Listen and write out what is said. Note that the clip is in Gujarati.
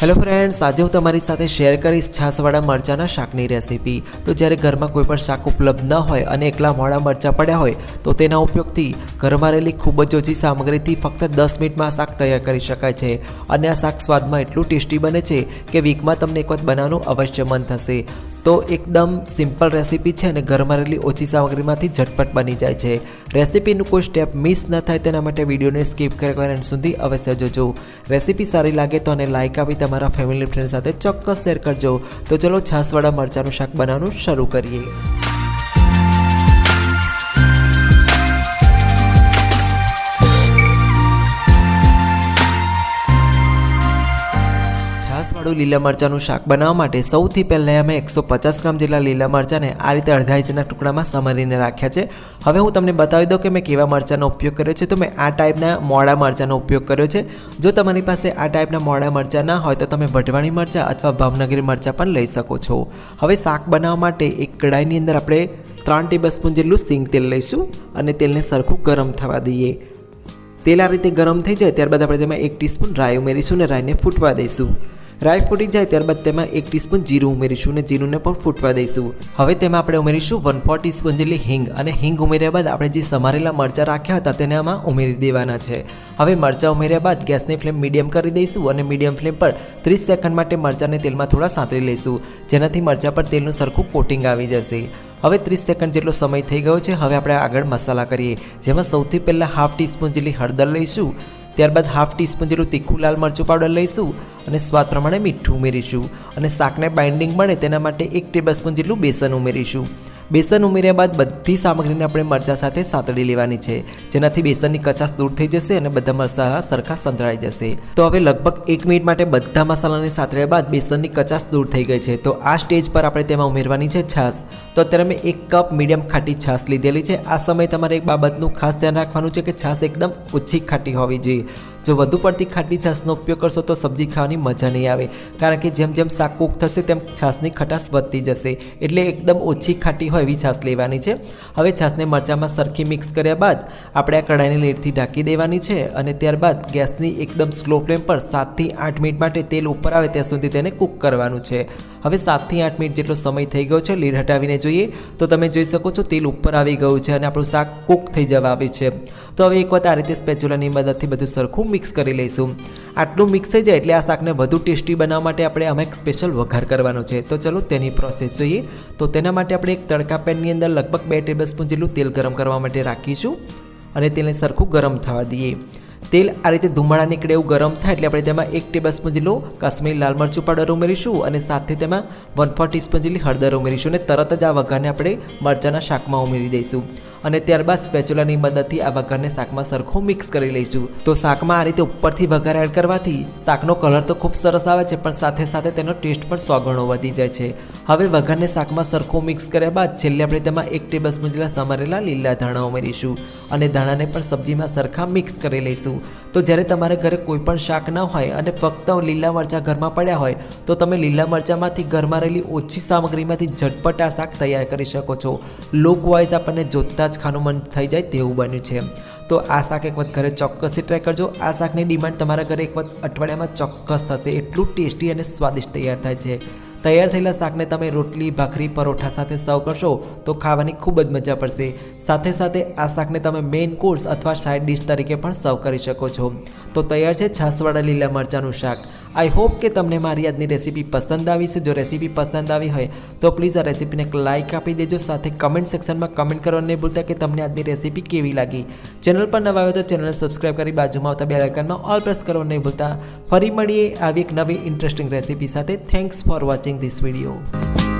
હેલો ફ્રેન્ડ્સ આજે હું તમારી સાથે શેર કરીશ છાસવાળા મરચાંના શાકની રેસીપી તો જ્યારે ઘરમાં કોઈ પણ શાક ઉપલબ્ધ ન હોય અને એકલા મોડા મરચાં પડ્યા હોય, તો તેના ઉપયોગથી ઘરમાં રહેલી ખૂબ જ ઓછી સામગ્રીથી ફક્ત દસ મિનિટમાં શાક તૈયાર કરી શકાય છે. અને આ શાક સ્વાદમાં એટલું ટેસ્ટી બને છે કે વીકમાં તમને એક વખત બનાવવાનું અવશ્ય મન થશે. તો એકદમ સિમ્પલ રેસીપી છે અને ઘરમાં રહેલી ઓછી સામગ્રીમાંથી ઝટપટ બની જાય છે. રેસીપીનું કોઈ સ્ટેપ મિસ ન થાય તેના માટે વિડીયોને સ્કીપ એન્ડ સુધી અવશ્ય જોજો. રેસીપી સારી લાગે તો અને લાઇક આપી તમારા ફેમિલી ફ્રેન્ડ સાથે ચોક્કસ શેર કરજો. તો ચલો છાસવાળા મરચાંનું શાક બનાવવાનું શરૂ કરીએ. છાસવાળું લીલા મરચાંનું શાક બનાવવા માટે સૌથી પહેલાં અમે એકસો પચાસ ગ્રામ જેટલા લીલા મરચાંને આ રીતે અડધા ઇંચના ટુકડામાં સમારીને રાખ્યા છે. હવે હું તમને બતાવી દઉં કે મેં કેવા મરચાંનો ઉપયોગ કર્યો છે. તો મેં આ ટાઈપના મોડા મરચાંનો ઉપયોગ કર્યો છે. જો તમારી પાસે આ ટાઈપના મોડા મરચાં ના હોય તો તમે વઢવાણી મરચાં અથવા ભાવનગરી મરચાં પણ લઈ શકો છો. હવે શાક બનાવવા માટે એક કઢાઈની અંદર આપણે ત્રણ ટેબલ સ્પૂન જેટલું સિંગ તેલ લઈશું અને તેલને સરખું ગરમ થવા દઈએ. તેલ આ રીતે ગરમ થઈ જાય ત્યારબાદ આપણે તેમાં એક ટીસ્પૂન રાઈ ઉમેરીશું અને રાઈને ફૂટવા દઈશું. રાઈ ફૂટી જાય ત્યારબાદ તેમાં એક ટીસ્પૂન જીરું ઉમેરીશું અને જીરુંને પણ ફૂટવા દઈશું. હવે તેમાં આપણે ઉમેરીશું વન ફોર ટીસ્પૂન જેટલી હિંગ અને હિંગ ઉમેર્યા બાદ આપણે જે સમારેલા મરચાં રાખ્યા હતા તેને આમાં ઉમેરી દેવાના છે. હવે મરચાં ઉમેર્યા બાદ ગેસની ફ્લેમ મીડિયમ કરી દઈશું અને મીડિયમ ફ્લેમ પર ત્રીસ સેકન્ડ માટે મરચાંને તેલમાં થોડા સાંતળી લઈશું, જેનાથી મરચાં પર તેલનું સરખું કોટિંગ આવી જશે. હવે ત્રીસ સેકન્ડ જેટલો સમય થઈ ગયો છે, હવે આપણે આગળ મસાલા કરીએ, જેમાં સૌથી પહેલાં હાફ ટીસ્પૂન જેટલી હળદર લઈશું ત્યારબાદ હાફ ટીસ્પૂન જેટલું તીખું લાલ મરચું પાવડર લઈશું અને સ્વાદ પ્રમાણે મીઠું ઉમેરીશું. અને શાકને બાઇન્ડિંગ મળે તેના માટે એક ટેબલ સ્પૂન જેટલું બેસન ઉમેરીશું. બેસન ઉમેર્યા બાદ બધી સામગ્રીને આપણે મરચાં સાથે સાંતળી લેવાની છે. જેનાથી બેસનની કચાશ દૂર થઈ જશે અને બધા મસાલા સરખા સંતળાઈ જશે. તો હવે લગભગ એક મિનિટ માટે બધા મસાલાને સાંતળ્યા બાદ બેસનની કચાશ દૂર થઈ ગઈ છે. તો આ સ્ટેજ પર આપણે તેમાં ઉમેરવાની છે છાશ. તો અત્યારે મેં એક કપ મીડિયમ ખાટી છાશ લીધેલી છે. આ સમયે તમારે એક બાબતનું ખાસ ધ્યાન રાખવાનું છે કે છાશ એકદમ ઓછી ખાટી હોવી જોઈએ. જો વધુ પડતી ખાટી છાશનો ઉપયોગ કરશો તો સબ્જી ખાવાની મજા નહીં આવે. કારણ કે જેમ જેમ શાક કૂક થશે તેમ છાશની ખટાશ વધતી જશે. એટલે એકદમ ઓછી ખાટી હોય એવી છાશ લેવાની છે. હવે છાશને મરચાંમાં સરખી મિક્સ કર્યા બાદ આપણે આ કઢાઈને લેટથી ઢાંકી દેવાની છે અને ત્યારબાદ ગેસની એકદમ સ્લો ફ્લેમ પર સાતથી આઠ મિનિટ માટે તેલ ઉપર આવે ત્યાં સુધી તેને કૂક કરવાનું છે. હવે સાતથી આઠ મિનિટ જેટલો સમય થઈ ગયો છે લીડ હટાવીને જોઈએ. તો તમે જોઈ શકો છો તેલ ઉપર આવી ગયું છે અને આપણું શાક કૂક થઈ જવા આવ્યું છે. તો હવે એક વાત આ રીતે સ્પેચ્યુલાની મદદથી બધું સરખું મિક્સ કરી લઈશું. આટલું મિક્સ થઈ જાય એટલે આ શાકને વધુ ટેસ્ટી બનાવવા માટે આપણે અમે એક સ્પેશિયલ વઘાર કરવાનો છે. તો ચલો તેની પ્રોસેસ જોઈએ. તો તેના માટે આપણે એક તડકા પેનની અંદર લગભગ બે ટેબલ સ્પૂન જેટલું તેલ ગરમ કરવા માટે રાખીશું અને તેલને સરખું ગરમ થવા દઈએ. તેલ આ રીતે ધુમાડા નીકળે એવું ગરમ થાય એટલે આપણે તેમાં એક ટેબલ સ્પૂન જેટલો કાશ્મીરી લાલ મરચું પાવડર ઉમેરીશું અને સાથે તેમાં વન ફોર ટીસ્પૂન જેટલી હળદર ઉમેરીશું અને તરત જ આ વઘારને આપણે મરચાંના શાકમાં ઉમેરી દઈશું. અને ત્યારબાદ સ્પેચ્યુલાની મદદથી આ વઘારને શાકમાં સરખું મિક્સ કરી લઈશું. તો શાકમાં આ રીતે ઉપરથી વઘાર એડ કરવાથી શાકનો કલર તો ખૂબ સરસ આવે છે, પણ સાથે સાથે તેનો ટેસ્ટ પણ સો ગણો વધી જાય છે. હવે વઘારને શાકમાં સરખું મિક્સ કર્યા બાદ છેલ્લે આપણે તેમાં એક ટેબલ સ્પૂન જેટલા સમારેલા લીલા ધાણા ઉમેરીશું અને ધાણાને પણ સબ્જીમાં સરખા મિક્સ કરી લઈશું. તો જ્યારે તમારે ઘરે કોઈ પણ શાક ન હોય અને ફક્ત લીલા મરચાં ઘરમાં પડ્યા હોય, તો તમે લીલા મરચાંમાંથી ઘરમાં રહેલી ઓછી સામગ્રીમાંથી ઝટપટ આ શાક તૈયાર કરી શકો છો. લુક વાઇઝ આપણને જોતા જ ખાનું મન થઈ જાય તેવું બન્યું છે. તો આ શાક એક વખત ઘરે ચોક્કસથી ટ્રાય કરજો. આ શાકની ડિમાન્ડ તમારા ઘરે એક વખત અઠવાડિયામાં ચોક્કસ થશે. એટલું ટેસ્ટી અને સ્વાદિષ્ટ તૈયાર થાય છે. તૈયાર થયેલા શાકને તમે રોટલી, ભાખરી, પરોઠા સાથે સર્વ કરશો તો ખાવાની ખૂબ જ મજા પડશે. સાથે સાથે આ શાકને તમે મેઇન કોર્સ અથવા સાઇડ ડિશ તરીકે પણ સર્વ કરી શકો છો. તો તૈયાર છે છાસવાળા લીલા મરચાંનું શાક. આઈ હોપ કે તમને મારી આજની રેસીપી પસંદ આવી છે. જો રેસીપી પસંદ આવી હોય તો પ્લીઝ આ રેસીપીને એક લાઇક આપી દેજો. સાથે કમેન્ટ સેક્શનમાં કમેન્ટ કરવા નહીં ભૂલતા કે તમને આજની રેસીપી કેવી લાગી. ચેનલ પર નવા આવ્યો તો ચેનલ સબસ્ક્રાઇબ કરી બાજુમાં આવતા બે આઇકનમાં ઓલ પ્રેસ કરવાનું નહીં ભૂલતા. ફરી મળીએ આવી એક નવી ઇન્ટરેસ્ટિંગ રેસીપી સાથે. Thanks for watching this video.